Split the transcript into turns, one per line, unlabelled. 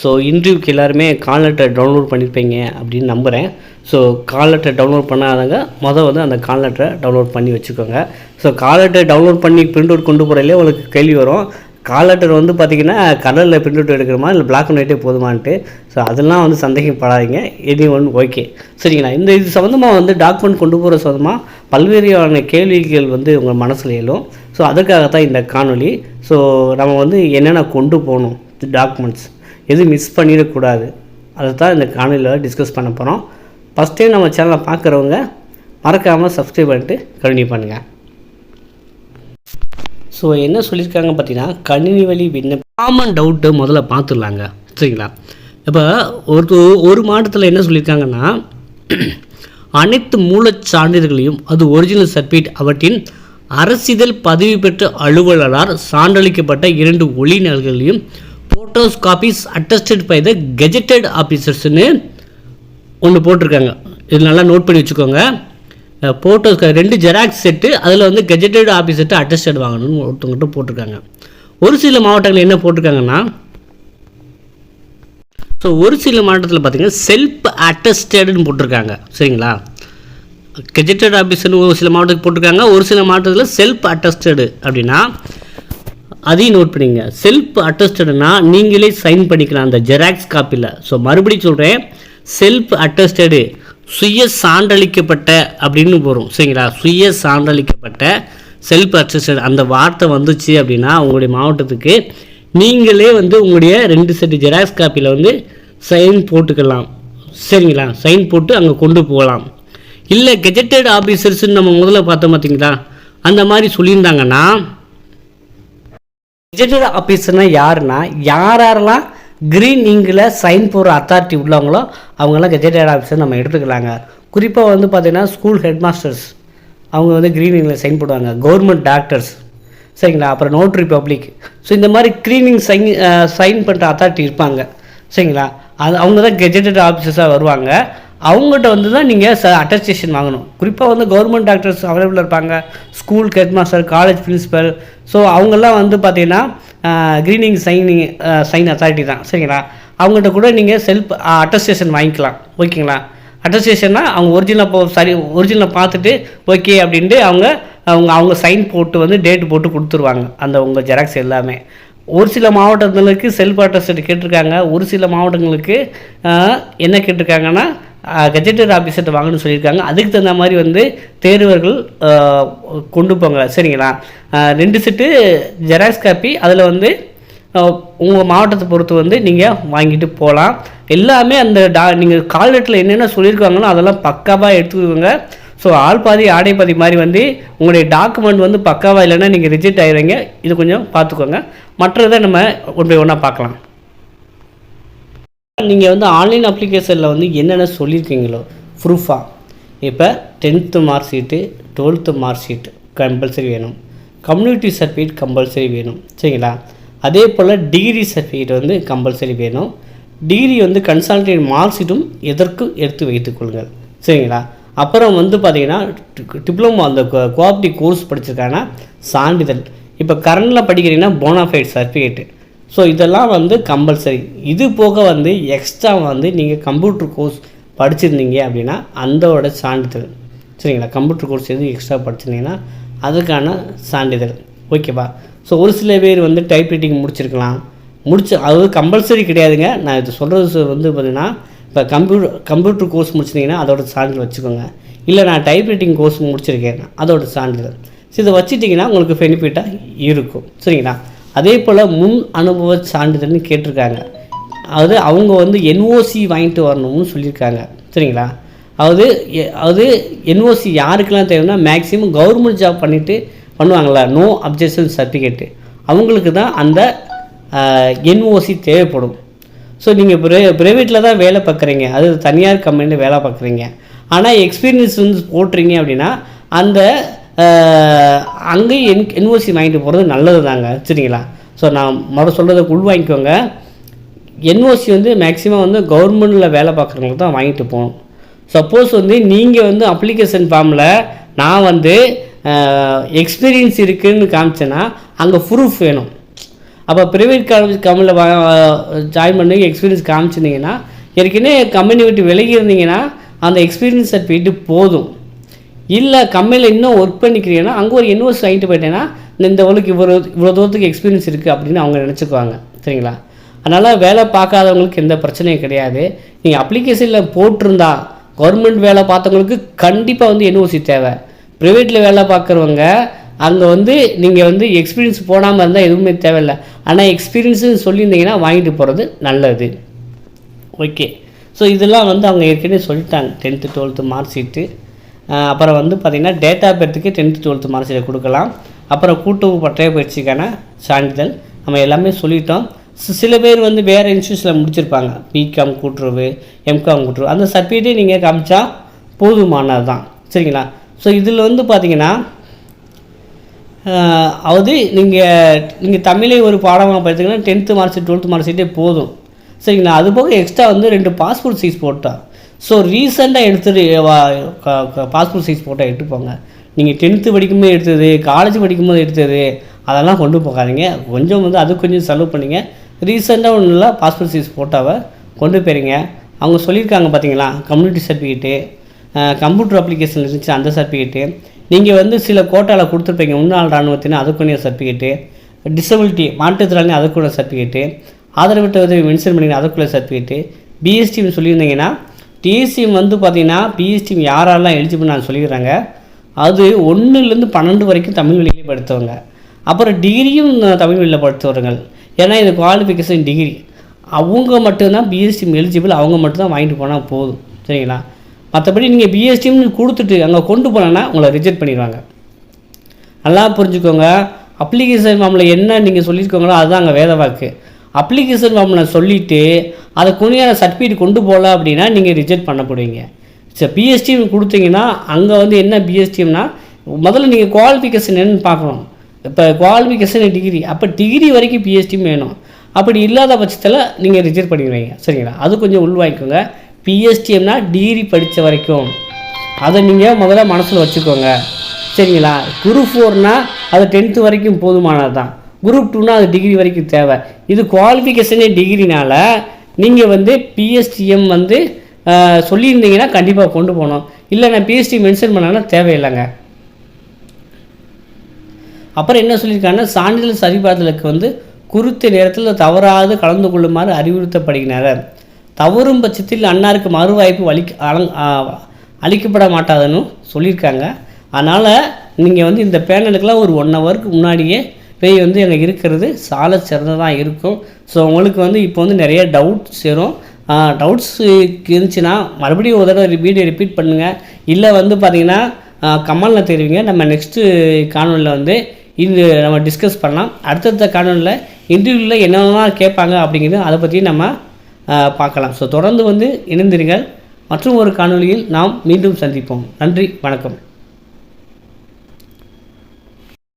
So இன்டர்வியூக்கு எல்லாருமே கால் letter download பண்ணியிருப்பீங்க அப்படின்னு நம்புகிறேன் ஸோ கால் லெட்டர் டவுன்லோட் பண்ணாதவங்க மொதல் வந்து அந்த கால் லெட்டரை டவுன்லோட் பண்ணி வச்சுக்கோங்க. ஸோ கால் லெட்டர் டவுன்லோட் பண்ணி பிரிண்ட் அவுட் கொண்டு போகிறதுலே உங்களுக்கு கேள்வி வரும். கால் லெட்டர் வந்து பார்த்திங்கன்னா கலரில் பிரிண்ட் அவுட் எடுக்கிறமா இல்லை பிளாக் அண்ட் ஒயிட்டே போதுமான்ட்டு. ஸோ அதெல்லாம் வந்து சந்தேகப்படாதீங்க. Any one okay. சரிங்களா? இந்த இது சம்மந்தமாக வந்து டாக்குமெண்ட் கொண்டு போகிற சம்மந்தமாக பல்வேறான கேள்விகள் வந்து உங்கள் மனசில் எழும். ஸோ அதுக்காகத்தான் இந்த காணொளி. ஸோ நம்ம வந்து என்னென்ன கொண்டு போகணும் டாக்குமெண்ட்ஸ் எதுவும் மிஸ் பண்ணிடக்கூடாது. அதை தான் இந்த காணொலியில் டிஸ்கஸ் பண்ண போகிறோம் ஃபஸ்ட் டைம் நம்ம சேனலை பார்க்குறவங்க மறக்காமல் சப்ஸ்கிரைப் பண்ணிட்டு கண்டினியூ பண்ணுங்கள் ஸோ என்ன சொல்லியிருக்காங்க பார்த்தீங்கன்னா கணினி வழி விண்ணப்ப காமன் டவுட்டை முதல்ல பார்த்துடலாங்க. சரிங்களா? இப்போ ஒரு ஒரு மாவட்டத்தில் என்ன சொல்லியிருக்காங்கன்னா அனைத்து மூலச் சான்றிதழ்களையும் அது ஒரிஜினல் சர்டிஃபிகேட் அவற்றின் அரசிதழ் பதிவு பெற்ற அலுவலரால் சான்றளிக்கப்பட்ட இரண்டு ஒளிநல்களையும் photos copies attested by the gazetted ஆஃபீஸர்ஸ்னு ஒன்று போட்டிருக்காங்க. இது நல்லா நோட் பண்ணி வச்சுக்கோங்க. ஃபோட்டோஸ் ரெண்டு ஜெராக்ஸ் செட்டு அதில் வந்து கெஜெட்டட் ஆஃபீஸர்ட்டு அட்டஸ்டட் வாங்கணும்னு ஒருத்தவங்ககிட்ட போட்டிருக்காங்க. ஒரு சில மாவட்டங்கள் என்ன போட்டிருக்காங்கன்னா ஸோ ஒரு சில மாவட்டத்தில் பார்த்தீங்கன்னா செல்ஃப் அட்டஸ்டட்னு போட்டிருக்காங்க. சரிங்களா? கெஜெட்டட் ஆஃபீஸர்னு ஒரு சில மாவட்டத்துக்கு போட்டிருக்காங்க. ஒரு சில மாவட்டத்தில் செல்ஃப் அட்டஸ்டடு அப்படின்னா அதையும் நோட் பண்ணிங்க. செல்ஃப் அட்டஸ்டட்னா நீங்களே சைன் பண்ணிக்கலாம் அந்த ஜெராக்ஸ் காப்பியில் ஸோ மறுபடியும் சொல்கிறேன் செல்ஃப் அட்டஸ்டடு சுய சான்றளிக்கப்பட்ட அப்படின்னு வரும். சரிங்களா? சுய சான்றளிக்கப்பட்ட செல்ஃப் அட்டஸ்டட் அந்த வார்த்தை வந்துச்சு அப்படின்னா உங்களுடைய மாவட்டத்துக்கு நீங்களே வந்து உங்களுடைய ரெண்டு செட்டு ஜெராக்ஸ் காப்பியில் வந்து சைன் போட்டுக்கலாம். சரிங்களா? சைன் போட்டு அங்கே கொண்டு போகலாம். இல்லை கெஜெட்டட் ஆஃபீஸர்ஸ்ன்னு நம்ம முதல்ல பார்த்தோம் பார்த்தீங்களா அந்த மாதிரி சொல்லியிருந்தாங்கன்னா கெஜெட்டட் ஆஃபீஸர்னால் யாருன்னா யார் யாரெல்லாம் க்ரீன் இங்கில் சைன் போடுற அத்தாரிட்டி உள்ளவங்களோ அவங்கெல்லாம் கெஜெட்டட் ஆஃபீஸர் நம்ம எடுத்துக்கலாங்க. குறிப்பாக வந்து பார்த்தீங்கன்னா ஸ்கூல் ஹெட் மாஸ்டர்ஸ் அவங்க வந்து க்ரீன் இங்கில் சைன் போடுவாங்க. கவர்மெண்ட் டாக்டர்ஸ் சரிங்களா? அப்புறம் நோட்ரி பப்ளிக் ஸோ இந்த மாதிரி க்ரீனிங் சைன் சைன் பண்ணுற அத்தாரிட்டி இருப்பாங்க. சரிங்களா? அது அவங்க தான் கெஜெட்டட் ஆஃபீஸர்ஸாக வருவாங்க. அவங்ககிட்ட வந்து தான் நீங்கள் ச அட்டஸ்டேஷன் வாங்கணும். குறிப்பாக வந்து கவர்மெண்ட் டாக்டர்ஸ் அவைலபிளாக இருப்பாங்க. School head master college principal so அவங்கெல்லாம் வந்து பார்த்தீங்கன்னா க்ரீனிங் சைனிங் சைன் அத்தாரிட்டி தான். சரிங்களா? அவங்ககிட்ட கூட நீங்கள் செல்ஃப் அட்டஸ்டேஷன் வாங்கிக்கலாம். ஓகேங்களா? அட்டஸ்டேஷன்னா அவங்க ஒரிஜினல் போ சரி ஒரிஜினலை பார்த்துட்டு ஓகே அப்படின்ட்டு அவங்க அவங்க அவங்க சைன் போட்டு வந்து டேட் போட்டு கொடுத்துருவாங்க. அந்த உங்கள் ஜெராக்ஸ் எல்லாமே. ஒரு சில மாவட்டங்களுக்கு செல்ஃப் அட்டஸ்டேட் கேட்டிருக்காங்க. ஒரு சில மாவட்டங்களுக்கு என்ன கேட்டிருக்காங்கன்னா கெஜெட்டட் ஆஃபீஸர்கிட்ட வாங்கணும்னு சொல்லியிருக்காங்க. அதுக்கு தகுந்த மாதிரி வந்து தேர்வர்கள் கொண்டு போங்க. சரிங்களா? ரெண்டு செட்டு ஜெராக்ஸ் காப்பி அதில் வந்து உங்கள் மாவட்டத்தை பொறுத்து வந்து நீங்கள் வாங்கிட்டு போகலாம் எல்லாமே அந்த டா நீங்கள் கால் என்னென்ன சொல்லியிருக்காங்களோ அதெல்லாம் பக்காவாக எடுத்துக்கோங்க. ஸோ ஆள் பாதி ஆடை பாதி மாதிரி வந்து உங்களுடைய டாக்குமெண்ட் வந்து பக்காவாக இல்லைன்னா நீங்கள் ரிஜெக்ட் ஆயிடுறீங்க. இது கொஞ்சம் பார்த்துக்கோங்க. மற்றதை நம்ம ஒன் ஒன்றா பார்க்கலாம். நீங்கள் வந்து ஆன்லைன் அப்ளிகேஷனில் வந்து என்னென்ன சொல்லியிருக்கீங்களோ ப்ரூஃபாக இப்போ tenth mark sheet twelfth mark sheet compulsory வேணும். கம்யூனிட்டி சர்டிஃபிகேட் கம்பல்சரி வேணும். சரிங்களா? அதே போல் டிகிரி சர்டிஃபிகேட் வந்து கம்பல்சரி வேணும். டிகிரி வந்து கன்சல்டேட் மார்க் ஷீட்டும் எதற்கும் எடுத்து வைத்துக்கொள்ளுங்கள் சரிங்களா? அப்புறம் வந்து பார்த்தீங்கன்னா டிப்ளமோ அந்த கோஆப்டி கோர்ஸ் படிச்சிருக்காங்கன்னா சான்றிதழ். இப்போ கரண்டில் படிக்கிறீங்கன்னா போனாஃபைட் சர்டிஃபிகேட்டு ஸோ இதெல்லாம் வந்து கம்பல்சரி இது போக வந்து எக்ஸ்ட்ரா வந்து நீங்கள் கம்ப்யூட்டர் கோர்ஸ் படிச்சிருந்தீங்க அப்படின்னா அந்தோட சான்றிதழ். சரிங்களா? கம்ப்யூட்டர் கோர்ஸ் எதுவும் எக்ஸ்ட்ரா படிச்சிருந்தீங்கன்னா அதுக்கான சான்றிதழ். ஓகேவா ஸோ ஒரு சில பேர் வந்து டைப் ரைட்டிங் முடிச்சிருக்கலாம். முடிச்சு அது கம்பல்சரி கிடையாதுங்க. நான் இது சொல்கிறது வந்து பார்த்தீங்கன்னா இப்போ கம்ப்யூட்டர் கம்ப்யூட்டர் கோர்ஸ் முடிச்சிட்டிங்கன்னா அதோட சான்றிதழ் வச்சுக்கோங்க. இல்லை நான் டைப் ரைட்டிங் கோர்ஸ் முடிச்சிருக்கேன். அதோட சான்றிதழ். ஸோ இதை வச்சுட்டிங்கன்னா உங்களுக்கு பெனிஃபிட்டாக இருக்கும். சரிங்களா? அதே போல் முன் அனுபவ சான்றிதழ்னு கேட்டிருக்காங்க. அதாவது அவங்க வந்து என்ஓசி வாங்கிட்டு வரணும்னு சொல்லியிருக்காங்க. சரிங்களா? அதாவது எ- அதாவது என்ஓசி யாருக்கெல்லாம் தேவைன்னா மேக்ஸிமம் கவர்மெண்ட் ஜாப் பண்ணிவிட்டு பண்ணுவாங்களா நோ அப்ஜெக்ஷன் சர்டிஃபிகேட்டு அவங்களுக்கு தான் அந்த என்ஓசி தேவைப்படும். ஸோ நீங்கள் ப்ரை ப்ரைவேட்டில் தான் வேலை பார்க்குறீங்க. அது தனியார் கம்பெனியில் வேலை பார்க்குறீங்க. ஆனால் எக்ஸ்பீரியன்ஸ் வந்து போட்டுறீங்க அப்படின்னா அந்த அங்கேயும் என் என்ஓசி வாங்கிட்டு போகிறது நல்லது தாங்க சரிங்களா? ஸோ நான் மறு சொல்கிறத உள் வாங்கிக்கோங்க என்ஓசி வந்து மேக்ஸிமம் வந்து கவர்மெண்ட்டில் வேலை பார்க்குறவங்களுக்கு தான் வாங்கிட்டு போகணும். சப்போஸ் வந்து நீங்கள் வந்து அப்ளிகேஷன் ஃபார்மில் நான் வந்து எக்ஸ்பீரியன்ஸ் இருக்குதுன்னு காமிச்சேன்னா அங்கே ப்ரூஃப் வேணும். அப்போ ப்ரைவேட் காலேஜ் கம்பெனியில் ஜாயின் பண்ணி எக்ஸ்பீரியன்ஸ் காமிச்சிருந்தீங்கன்னா ஏற்கனவே கம்பெனி விட்டு விலகி இருந்தீங்கன்னா அந்த எக்ஸ்பீரியன்ஸ் சர்டிஃபிகேட்டு போதும். இல்லை கம்பெனியில் இன்னும் ஒர்க் பண்ணிக்கிறீங்கன்னா அங்கே ஒரு யூனிவர்ஸ் வாங்கிட்டு போயிட்டேன்னா இந்த இவ்வளோக்கு இவ்வளோ இவ்வளோ தூரத்துக்கு எக்ஸ்பீரியன்ஸ் இருக்குது அப்படின்னு அவங்க நினச்சிக்குவாங்க. சரிங்களா? அதனால் வேலை பார்க்காதவங்களுக்கு எந்த பிரச்சனையும் கிடையாது. நீங்கள் அப்ளிகேஷனில் போட்டிருந்தா கவர்மெண்ட் வேலை பார்த்தவங்களுக்கு கண்டிப்பாக வந்து என்ஓசி தேவை. ப்ரைவேட்டில் வேலை பார்க்குறவங்க அங்கே வந்து நீங்கள் வந்து எக்ஸ்பீரியன்ஸ் போடாமல் இருந்தால் எதுவுமே தேவையில்லை. ஆனால் எக்ஸ்பீரியன்ஸுன்னு சொல்லியிருந்தீங்கன்னா வாங்கிட்டு போகிறது நல்லது. ஓகே ஸோ இதெல்லாம் வந்து அவங்க ஏற்கனவே சொல்லிட்டாங்க டென்த்து டுவெல்த்து மார்க் ஷீட்டு அப்புறம் வந்து பார்த்திங்கன்னா ஆஃப் பெர்த்துக்கே டென்த்து டுவெல்த்து மார்க்ஷீட்டை கொடுக்கலாம். அப்புறம் கூட்டுறவு பட்டய பயிற்சிக்கான சான்றிதழ் நம்ம எல்லாமே சொல்லிட்டோம். சில பேர் வந்து வேறு இன்ஸ்டியூஷனில் முடிச்சிருப்பாங்க. பிகாம் கூட்டுறவு எம்காம் கூட்டுறவு. அந்த சர்டிஃபிகேட்டே நீங்கள் காமிச்சா போதுமானது தான் சரிங்களா? ஸோ இதில் வந்து பார்த்தீங்கன்னா அது நீங்கள் நீங்கள் தமிழை ஒரு பாடமாக படித்தீங்கன்னா tenth mark sheet twelfth mark ஷீட்டே போதும். சரிங்களா? அது போக எக்ஸ்ட்ரா வந்து ரெண்டு பாஸ்போர்ட் சைஸ் போட்டோம் ஸோ ரீசெண்டாக எடுத்துட்டு பாஸ்போர்ட் சைஸ் ஃபோட்டோ எடுத்து போங்க நீங்கள் டென்த்து படிக்கும்போது எடுத்தது காலேஜ் படிக்கும்போது எடுத்தது அதெல்லாம் கொண்டு போகாதீங்க. கொஞ்சம் வந்து அது கொஞ்சம் செலவு பண்ணிங்க. ரீசெண்டாக ஒன்றும் இல்லை பாஸ்போர்ட் சைஸ் ஃபோட்டோவை கொண்டு போயிருங்க. அவங்க சொல்லியிருக்காங்க பார்த்தீங்களா கம்யூனிட்டி சர்டிஃபிகேட்டு கம்ப்யூட்டர் அப்ளிகேஷன் இருந்துச்சு அந்த சர்டிஃபிகேட்டு நீங்கள் வந்து சில கோட்டாவில் கொடுத்துருப்பீங்க. முன்னாள் இராணுவத்தின் அதுக்குரிய சர்டிஃபிகேட்டு டிசபிலிட்டி மாற்றுத்திறனாளி அதுக்குள்ள சர்டிஃபிகேட்டு ஆதரவற்ற உதவி மென்ஷன் பண்ணி அதுக்குள்ள சர்டிஃபிகேட்டு பிஎஸ்டின்னு சொல்லியிருந்தீங்கன்னா டிசிஎம் வந்து பார்த்திங்கன்னா பிஎஸ்டிஎம் யாரெல்லாம் எலிஜிபிள் நான் சொல்லிடுறாங்க அது ஒன்றுலேருந்து பன்னெண்டு வரைக்கும் தமிழ் வழியில் படுத்தவங்க. அப்புறம் டிகிரியும் தமிழ் வழியில் படுத்தவர்கள். ஏன்னா இது குவாலிஃபிகேஷன் டிகிரி அவங்க மட்டும்தான் பிஎஸ்டிஎம் எலிஜிபிள் அவங்க மட்டும்தான் வாங்கிட்டு போனால் போதும். சரிங்களா? மற்றபடி நீங்கள் பிஎஸ்டிஎம்னு கொடுத்துட்டு அங்கே கொண்டு போனோன்னா உங்களை ரிஜெக்ட் பண்ணிடுவாங்க. நல்லா புரிஞ்சுக்கோங்க. அப்ளிகேஷன் ஃபார்மில் என்ன நீங்கள் சொல்லியிருக்கோங்களோ அதுதான் அங்கே வேத வாக்கு. அப்ளிகேஷன் ஃபார்மில் சொல்லிவிட்டு அதை குனியான சர்டிஃபிகேட் கொண்டு போகல அப்படின்னா நீங்கள் ரிஜெக்ட் பண்ணப்படுவீங்க. சரி பிஎஸ்டிஎம் கொடுத்தீங்கன்னா அங்கே வந்து என்ன பிஎஸ்டிஎம்னா முதல்ல நீங்கள் குவாலிஃபிகேஷன் என்னன்னு பார்க்கணும். இப்போ குவாலிஃபிகேஷன் டிகிரி அப்போ டிகிரி வரைக்கும் பிஎஸ்டிஎம் வேணும். அப்படி இல்லாத பட்சத்தில் நீங்கள் ரிஜெக்ட் பண்ணிடுவீங்க. சரிங்களா? அது கொஞ்சம் உள்வாங்கிக்கோங்க. பிஎஸ்டிஎம்னா டிகிரி படித்த வரைக்கும். அதை நீங்கள் முதல்ல மனசில் வச்சுக்கோங்க. சரிங்களா? குரூப் ஃபோர்னால் அது டென்த்து வரைக்கும் போதுமானது தான் குரூப் டூனா அது டிகிரி வரைக்கும் தேவை. இது குவாலிஃபிகேஷனே டிகிரினால் நீங்கள் வந்து பிஎஸ்டிஎம் வந்து சொல்லியிருந்தீங்கன்னா கண்டிப்பாக கொண்டு போகணும். இல்லை நான் பிஎஸ்டி மென்ஷன் பண்ணாலும் தேவையில்லைங்க. அப்புறம் என்ன சொல்லியிருக்காங்கன்னா சான்றிதழ் சரிபார்த்தலுக்கு வந்து குறித்த நேரத்தில் தவறாது கலந்து கொள்ளுமாறு அறிவுறுத்தப்படுகின்றனர் தவறும் பட்சத்தில் அன்னாருக்கு மறுவாய்ப்பு அளிக்க அலங் அளிக்கப்பட மாட்டாதுன்னு சொல்லியிருக்காங்க. அதனால் நீங்கள் வந்து இந்த பேனலுக்கெல்லாம் ஒரு ஒன் ஹவருக்கு முன்னாடியே பேய் வந்து அங்கே இருக்கிறது சால சிறந்ததாக இருக்கும். ஸோ உங்களுக்கு வந்து இப்போ வந்து நிறைய டவுட்ஸ் வரும் டவுட்ஸ் இருந்துச்சுன்னா மறுபடியும் ஒரு தடவை வீடியோ ரிப்பீட் பண்ணுங்கள் இல்லை வந்து பார்த்தீங்கன்னா கமலில் தெரிவிங்க. நம்ம நெக்ஸ்ட்டு காணொலியில் வந்து இது நம்ம டிஸ்கஸ் பண்ணலாம். அடுத்தடுத்த காணொலியில் இன்டர்வியூவில் என்னென்னலாம் கேட்பாங்க அப்படிங்கிறது அதை பற்றி நம்ம பார்க்கலாம். ஸோ தொடர்ந்து வந்து இணைந்திருங்கள். மற்றும் ஒரு காணொளியில் நாம் மீண்டும் சந்திப்போம். நன்றி வணக்கம்.